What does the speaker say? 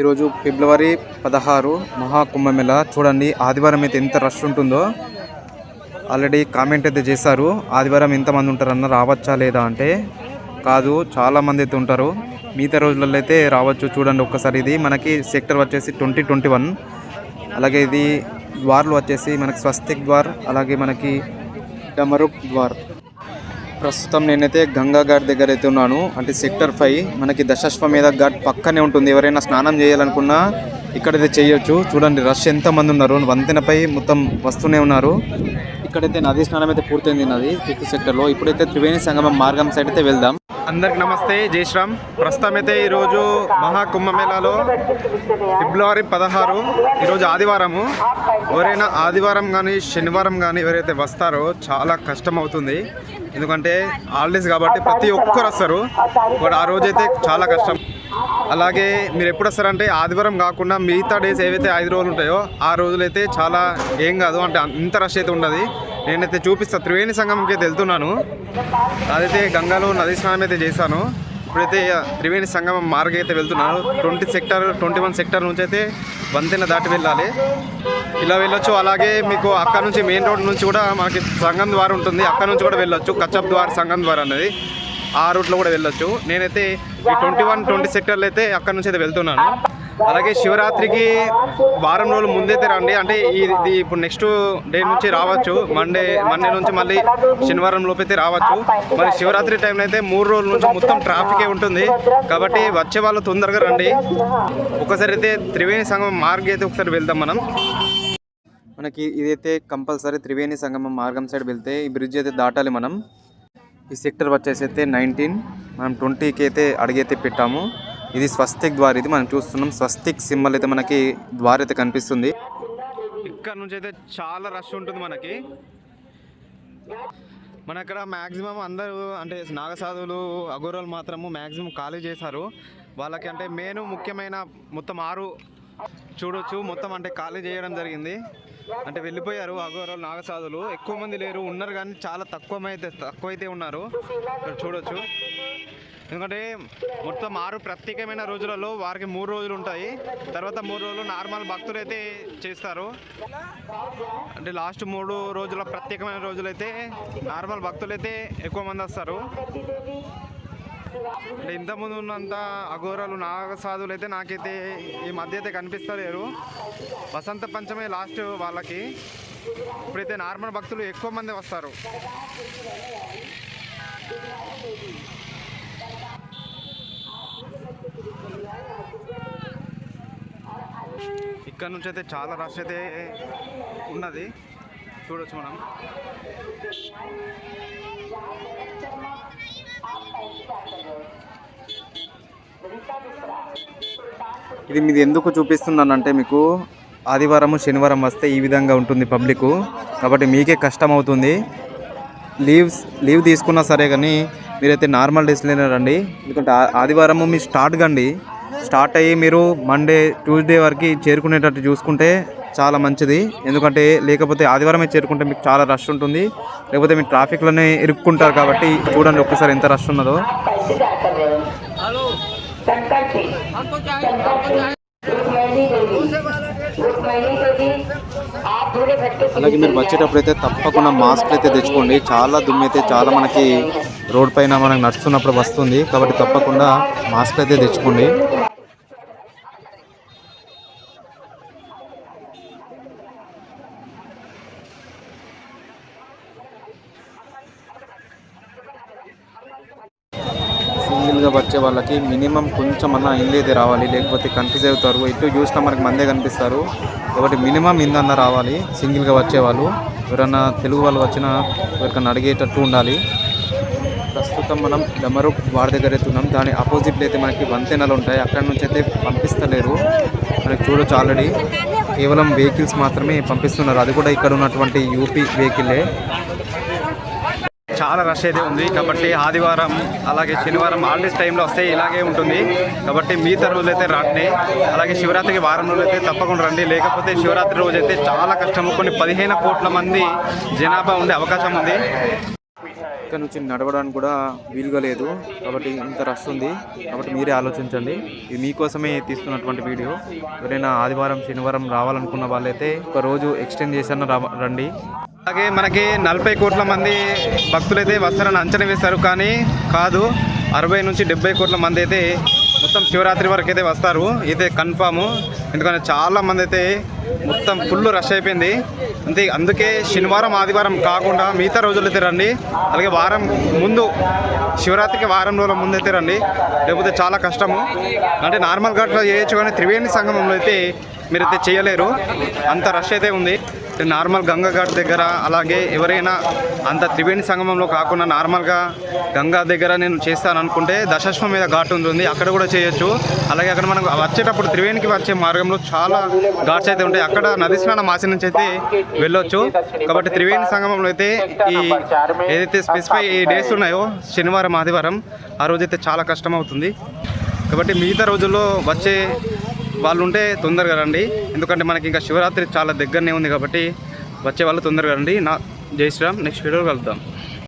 ఈరోజు ఫిబ్రవరి పదహారు మహాకుంభమేళ. చూడండి ఆదివారం అయితే ఎంత రష్ ఉంటుందో. ఆల్రెడీ కామెంట్ అయితే చేశారు ఆదివారం ఎంతమంది ఉంటారన్న రావచ్చా లేదా అంటే కాదు చాలామంది అయితే ఉంటారు. మిగతా రోజులలో అయితే రావచ్చు చూడండి ఒక్కసారి ఇది. మనకి సెక్టర్ వచ్చేసి ట్వంటీ ట్వంటీ వన్. అలాగే ఇది ద్వార్లు వచ్చేసి మనకి స్వస్తిక్ ద్వార్ అలాగే మనకి డమరుక్ ద్వార్. ప్రస్తుతం నేనైతే గంగా ఘాట్ దగ్గర అయితే ఉన్నాను. అంటే సెక్టర్ ఫైవ్. మనకి దశాశ్వమేధ ఘాట్ పక్కనే ఉంటుంది. ఎవరైనా స్నానం చేయాలనుకున్నా ఇక్కడైతే చేయొచ్చు. చూడండి రష్ ఎంతమంది ఉన్నారు. వంతెనపై మొత్తం వస్తూనే ఉన్నారు. ఇక్కడైతే నదీ స్నానం అయితే పూర్తయింది నది ఫిఫ్త్ సెక్టర్లో. ఇప్పుడైతే త్రివేణి సంగమం మార్గం సైడ్ అయితే వెళ్దాం. అందరికి నమస్తే. జయశ్రామ్ ప్రస్తుతం అయితే ఈరోజు మహాకుంభమేళాలో ఫిబ్రవరి పదహారు ఈరోజు ఆదివారము. ఎవరైనా ఆదివారం కానీ శనివారం కానీ ఎవరైతే వస్తారో చాలా కష్టం అవుతుంది ఎందుకంటే హాలిడేస్ కాబట్టి ప్రతి ఒక్కరు వస్తారు. బట్ ఆ రోజు అయితే చాలా కష్టం. అలాగే మీరు ఎప్పుడు వస్తారంటే ఆదివారం కాకుండా మిగతా డేస్ ఏవైతే ఐదు రోజులు ఉంటాయో ఆ రోజులైతే చాలా ఏం కాదు. అంటే అంత రష్ అయితే ఉండదు. నేనైతే చూపిస్తాను త్రివేణి సంగమంకి అయితే వెళ్తున్నాను. అదైతే గంగాలో నది స్నానం అయితే చేశాను. ఇప్పుడైతే త్రివేణి సంగమం మార్గం అయితే వెళ్తున్నాను twenty sector twenty one sector నుంచి అయితే వంతెన దాటి వెళ్ళాలి. ఇలా వెళ్ళొచ్చు. అలాగే మీకు అక్కడ నుంచి మెయిన్ రోడ్ నుంచి కూడా మనకి సంగం ద్వారా ఉంటుంది. అక్కడ నుంచి కూడా వెళ్ళొచ్చు. కచ్చప్ ద్వార్ సంగం ద్వారా అనేది ఆ రూట్లో కూడా వెళ్ళొచ్చు. నేనైతే ఈ ట్వంటీ వన్ ట్వంటీ సెక్టర్లు అయితే అక్కడ నుంచి అయితే వెళ్తున్నాను. అలాగే శివరాత్రికి వారం రోజులు ముందైతే రండి. అంటే ఇది ఇప్పుడు నెక్స్ట్ డే నుంచి రావచ్చు. మండే మండే నుంచి మళ్ళీ శనివారం లోపైతే అయితే రావచ్చు. మరి శివరాత్రి టైంలో అయితే మూడు రోజుల నుంచి మొత్తం ట్రాఫికే ఉంటుంది. కాబట్టి వచ్చే వాళ్ళు తొందరగా రండి. ఒకసారి అయితే త్రివేణి సంగమం మార్గం అయితే ఒకసారి వెళ్దాం మనం. మనకి ఇదైతే కంపల్సరీ త్రివేణి సంగమం మార్గం సైడ్ వెళ్తే ఈ బ్రిడ్జ్ అయితే దాటాలి మనం. ఈ సెక్టర్ వచ్చేసి అయితే నైన్టీన్ మనం ట్వంటీకి అయితే అడిగైతే పెట్టాము. ఇది స్వస్తిక్ ద్వార్ ఇది మనం చూస్తున్నాం. స్వస్తిక్ సింబల్ అయితే మనకి ద్వార్ అయితే కనిపిస్తుంది. ఇక్కడ నుంచి అయితే చాలా రష్ ఉంటుంది మనకి. మన ఇక్కడ మ్యాక్సిమం అందరూ అంటే నాగసాధువులు అగోరాలు మాత్రము మ్యాక్సిమం ఖాళీ చేశారు. వాళ్ళకి అంటే మెయిన్ ముఖ్యమైన మొత్తం ఆరు చూడొచ్చు. మొత్తం అంటే ఖాళీ చేయడం జరిగింది. అంటే వెళ్ళిపోయారు అగోరాలు నాగసాధులు ఎక్కువ మంది లేరు ఉన్నారు కానీ చాలా తక్కువ అయితే తక్కువైతే ఉన్నారు. ఇక్కడ చూడొచ్చు. ఎందుకంటే మొత్తం ఆరు ప్రత్యేకమైన రోజులలో వారికి మూడు రోజులు ఉంటాయి. తర్వాత మూడు రోజులు నార్మల్ భక్తులు అయితే చేస్తారు. అంటే లాస్ట్ మూడు రోజుల ప్రత్యేకమైన రోజులైతే నార్మల్ భక్తులు అయితే ఎక్కువ మంది వస్తారు. అంటే ఇంతకుముందు ఉన్నంత అఘోరాలు నాగసాధులు అయితే నాకైతే ఈ మధ్య అయితే కనిపిస్తలేరు. వసంత పంచమే లాస్ట్ వాళ్ళకి. ఇప్పుడైతే నార్మల్ భక్తులు ఎక్కువ మంది వస్తారు. ఇక్కడ నుంచి అయితే చాలా రష్ అయితే ఉన్నది. చూడొచ్చు మనం. ఇది మీది ఎందుకు చూపిస్తున్నానంటే మీకు ఆదివారము శనివారం వస్తే ఈ విధంగా ఉంటుంది పబ్లిక్ కాబట్టి మీకే కష్టం అవుతుంది. లీవ్స్ లీవ్ తీసుకున్నా సరే కానీ మీరైతే నార్మల్ డేస్లోనే రండి. ఎందుకంటే ఆదివారము మీరు స్టార్ట్ కండి. స్టార్ట్ అయ్యి మీరు మండే ట్యూస్డే వరకు చేరుకునేటట్టు చూసుకుంటే చాలా మంచిది. ఎందుకంటే లేకపోతే ఆదివారమే చేరుకుంటే మీకు చాలా రష్ ఉంటుంది. లేకపోతే మీరు ట్రాఫిక్లోనే ఇరుక్కుంటారు కాబట్టి చూడండి ఒక్కసారి ఎంత రష్ ఉన్నదో. అలాగే మీరు వచ్చేటప్పుడు అయితే తప్పకుండా మాస్క్ అయితే తెచ్చుకోండి. చాలా దుమ్ము అయితే చాలా మనకి రోడ్ పైన మనకు నడుస్తున్నప్పుడు వస్తుంది. కాబట్టి తప్పకుండా మాస్క్ అయితే తెచ్చుకోండి. సింగిల్గా వచ్చే వాళ్ళకి మినిమం కొంచెం అన్న ఇల్లు అయితే రావాలి లేకపోతే కన్ఫ్యూజ్ అవుతారు ఇటు చూసినా మనకి మందే కనిపిస్తారు. కాబట్టి మినిమం ఇందన్న రావాలి సింగిల్గా వచ్చేవాళ్ళు ఎవరన్నా తెలుగు వాళ్ళు వచ్చినా ఎవరికన్నా అడిగేటట్టు ఉండాలి. ప్రస్తుతం మనం డమరు వాడి దగ్గర అయితే ఉన్నాం. దాని ఆపోజిట్లో అయితే మనకి వంతెనలు ఉంటాయి. అక్కడ నుంచి అయితే పంపిస్తలేరు. మనకి చూడొచ్చు ఆల్రెడీ కేవలం వెహికల్స్ మాత్రమే పంపిస్తున్నారు. అది కూడా ఇక్కడ ఉన్నటువంటి యూపీ వెహికలే చాలా రష్ అయితే ఉంది. కాబట్టి ఆదివారం అలాగే శనివారం హాలిడేస్ టైంలో వస్తే ఇలాగే ఉంటుంది. కాబట్టి మిగతా రోజులు అయితే రండి అలాగే శివరాత్రికి వారం రోజులు అయితే తప్పకుండా రండి. లేకపోతే శివరాత్రి రోజు అయితే చాలా కష్టము. కొన్ని పదిహేను కోట్ల మంది జనాభా ఉండే అవకాశం ఉంది. ఇక్కడ నుంచి నడవడానికి కూడా వీలుగా లేదు. కాబట్టి ఇంత రష్ ఉంది. కాబట్టి మీరే ఆలోచించండి. ఇది మీకోసమే తీస్తున్నటువంటి వీడియో. ఎవరైనా ఆదివారం శనివారం రావాలనుకున్న వాళ్ళైతే ఒక రోజు ఎక్స్టెండ్ రా రండి. అలాగే మనకి నలభై కోట్ల మంది భక్తులైతే వస్తారని అంచనా వేశారు కానీ కాదు అరవై నుంచి డెబ్బై కోట్ల మంది అయితే మొత్తం శివరాత్రి వరకు అయితే వస్తారు. ఇదే కన్ఫామ్. ఎందుకంటే చాలా మంది అయితే మొత్తం ఫుల్ రష్ అయిపోయింది. అంతే అందుకే శనివారం ఆదివారం కాకుండా మిగతా రోజులు అయితే రండి. అలాగే వారం ముందు శివరాత్రికి వారం రోజుల ముందు అయితే రండి. లేకపోతే చాలా కష్టము. అంటే నార్మల్ ఘాట్లో చేయొచ్చు కానీ త్రివేణి సంగమంలో అయితే మీరైతే చేయలేరు. అంత రష్ అయితే ఉంది. నార్మల్ గంగా ఘాట్ దగ్గర అలాగే ఎవరైనా అంత త్రివేణి సంగమంలో కాకుండా నార్మల్గా గంగా దగ్గర నేను చేస్తాను అనుకుంటే దశాశ్వం మీద ఘాట్ ఉంటుంది. అక్కడ కూడా చేయొచ్చు. అలాగే అక్కడ మనం వచ్చేటప్పుడు త్రివేణికి వచ్చే మార్గంలో చాలా ఘాట్స్ అయితే ఉంటాయి. అక్కడ నది స్నానం ఆశ నుంచి అయితే వెళ్ళొచ్చు. కాబట్టి త్రివేణి సంగమంలో అయితే ఈ ఏదైతే స్పెసిఫై ఈ డేస్ ఉన్నాయో శనివారం ఆదివారం ఆ రోజైతే చాలా కష్టం అవుతుంది కాబట్టి మిగతా రోజుల్లో వచ్చే వాళ్ళు ఉంటే తొందరగా రండి. ఎందుకంటే మనకి ఇంకా శివరాత్రి చాలా దగ్గరనే ఉంది కాబట్టి వచ్చే వాళ్ళు తొందరగా రండి. నా జై శ్రీరామ్ నెక్స్ట్ వీడియో కలుద్దాం.